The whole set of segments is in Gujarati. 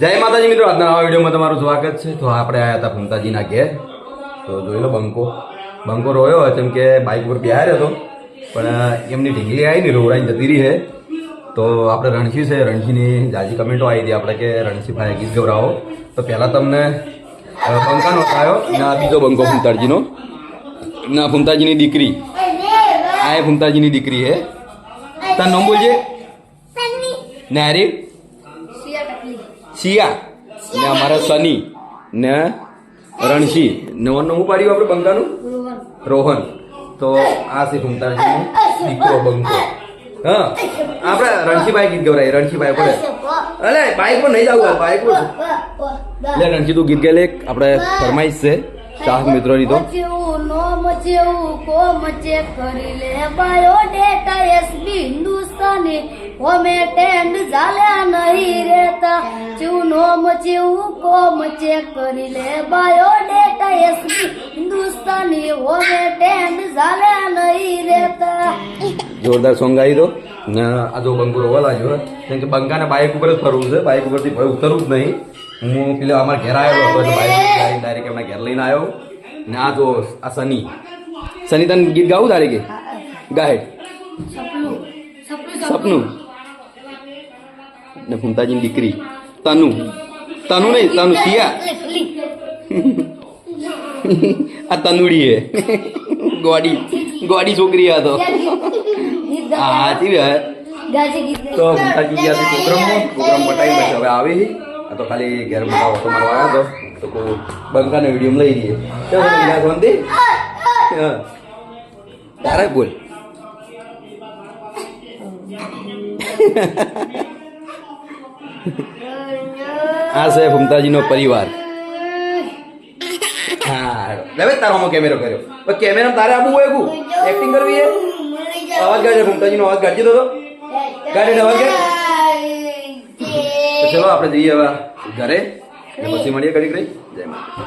જય માતાજી મિત્રો આજના નવા વિડીયોમાં તમારું સ્વાગત છે. તો આપણે આવ્યા હતા ફમતાજીના ઘેર. તો જોઈ લો બંકો. બંકો રોયો કેમ કે બાઇક પર બિહાર હતો. પણ એમની ઢીંગલી આવી ને રોવડાઈને જતી રહી છે. તો આપણે રણસી છે રણસીની જાજી કમેન્ટો આવી હતી આપણે કે રણસી ભાઈ ગીત ગવરાવો. તો પહેલાં તમને બંકાનો થયો ને આ બીજો બંકો ફૂમતાજીનો ના ફૂમતાજીની દીકરી. આ એ ફૂમતાજીની દીકરી છે. તાર નામ બોલજે. ને હારી શિયા ને અમારા સની ને રણશી ને ઓનું હું પાડ્યું આપણે બંગાનું? રોહન. તો આ છે ફૂમતાજીનો દીકરો બંગો હા. આપણે રણશીભાઈ ગીત ગવરાય રણશીભાઈ પડે. અલે, બાઈક પર નહીં જવું બાઈક પર એટલે રણશી, તું ગીત ગયેલે આપણે ફરમાઈશ છે, ચાહક તો. મચેવું, નો મચે કરી લે ચેવું નો મચેવું કો મચે કરી લે. બાયોડેટા એસબી હિન્દુસ્તાની હોવે ટેન્ડ ઝાલે નહીં રેતા જોરદાર સોંગ ગાઈ દો. ને આ જો બંગુરો વાલા જો કેમ કે બંકાને બાઇક ઉપર જ ફરવું છે. બાઇક ઉપરથી ભાઈ ઉતરવું જ નહીં. હું પેલો અમાર ઘેર આવ્યો હતો બાઇક ડાયરેક્ટ એમના ઘેર લઈને આવ્યો ને આ જો આ સની. સની તને ગીત ગાવું તારે કે ગાય સપનું. સપનું સપનું. ને ફૂમતાજીની દીકરી તનુ. તનુ નહીં તનુ સિયા આ તનુડી હે. ગોડી. ગોડી છોકરી આ તો. હા ગીત તો ફૂમતાજી ગયા છે પ્રોગ્રામમાં. પ્રોગ્રામ પટાવી પછી હવે આવે છે. આ તો ખાલી ઘેર મોટા ઓટો મારવા આવ્યો હતો તો કોઈ બંકાનો વીડિયો લઈ લઈએ તો શાંતિ હા. તારે બોલ. આ છે ફમતાજીનો પરિવાર. હા. હવે તારો કેમેરો કર્યો. પણ કેમેરા તારે આપું હોય એવું એક્ટિંગ કરવી છે? અવાજ ગાજે ફમતાજીનો અવાજ ગાજી દો તો. ગાડી અવાજ કાઢે ચલો, આપણે જઈએ હવે ઘરે. પછી મળીએ ઘડીક રહી. જય માતા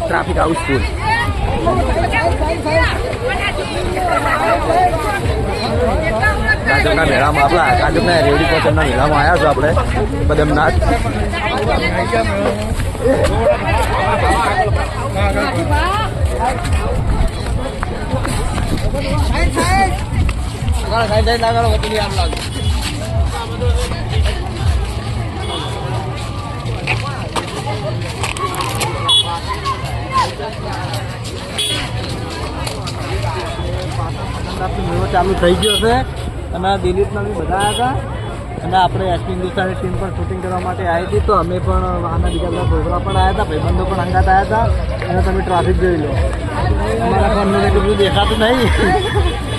traffic houseful કાજકના મેળામાં આપણા કાજકના રેવડી પસંદના મેળામાં આવ્યા છો આપણે બદમનાથ. આપનો મેળો ચાલુ થઈ ગયો છે. અને દિલીપના બી બધા હતા. અને આપણે એસપી હિન્દુસ્તાની ટીમ પણ શૂટિંગ કરવા માટે આવી હતી. તો અમે પણ આના બીજા બધા પ્રોગ્રામ પણ આવ્યા હતા. ભાઈબંધો પણ અંગાત આવ્યા હતા. અને તમે ટ્રાફિક જોઈ લો. અમારા ફોનનું એટલું દેખાતું નહીં.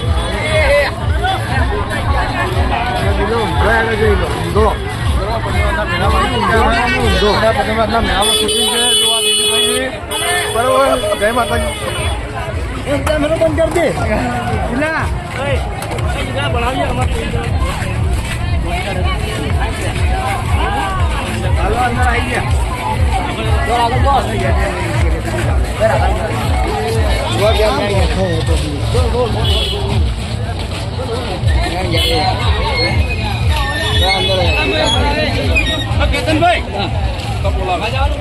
જો. બધા સુધી છે જોવા દેવીભાઈ બરોબર. જય માતાજી. બોલાવે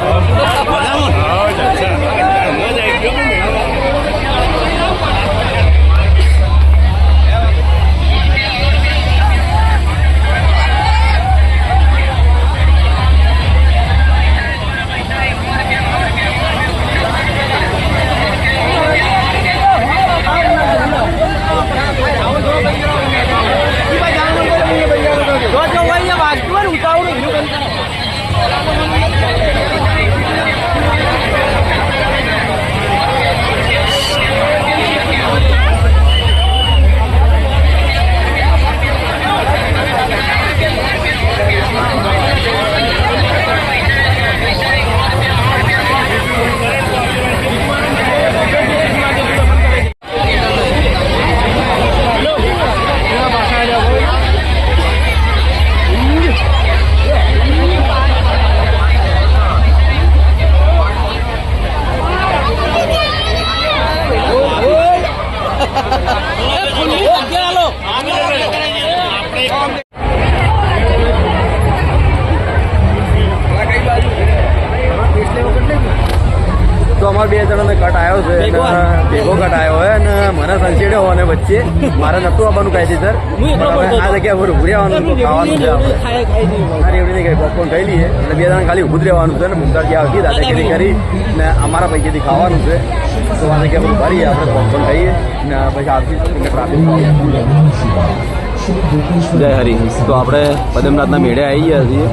Vamos. અને વચ્ચે મારે નતું આવવાનું કાયદેસર છે સર. પણ આ જગ્યા પર ઉભું રહેવાનું ખાવાનું છે આપણે. નહીં કઈ પોપકોર્ન ખાઈ લઈએ. એટલે બે જણા ખાલી ઉભું રહેવાનું છે ને. મુમતાજ ગયા આવતી દાદાગીરી કરી ને અમારા પૈસેથી ખાવાનું છે. તો આ જગ્યા પર ઊભા રહીએ આપણે પોપકોર્ન ખાઈએ ને પછી આવતી ટ્રાફિક જય હરી. તો આપણે પદમનાથના મેળે આવી ગયા છીએ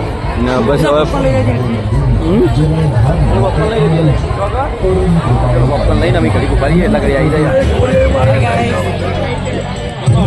ને બસ હવે લઈને અમે ઘડી ઊભા રહીએ એટલે ઘડી આવી જાય.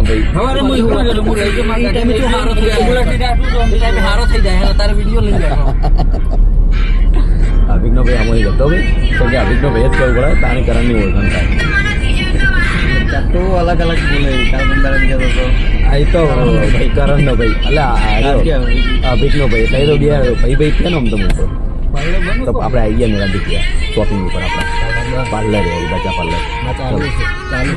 ભાઈ અભિજ્ઞ ભાઈ આમાં જતો ભાઈ તો કે અભિજ્ઞ ભાઈ જ કહેવું પડે તાણી કરણની ઓળખાણ થાય તો અલગ અલગ બોલે કાલ બંધારા બીજા તો આ ભાઈ. તો ભાઈ કરણનો ભાઈ એટલે. અભિજ્ઞ ભાઈ એટલે તો બે ભાઈ ભાઈ છે ને આમ તો મોટો તો આપણે આવી ગયા મેળા ગયા શોપિંગ ઉપર આપણે. Parlour બચા parlour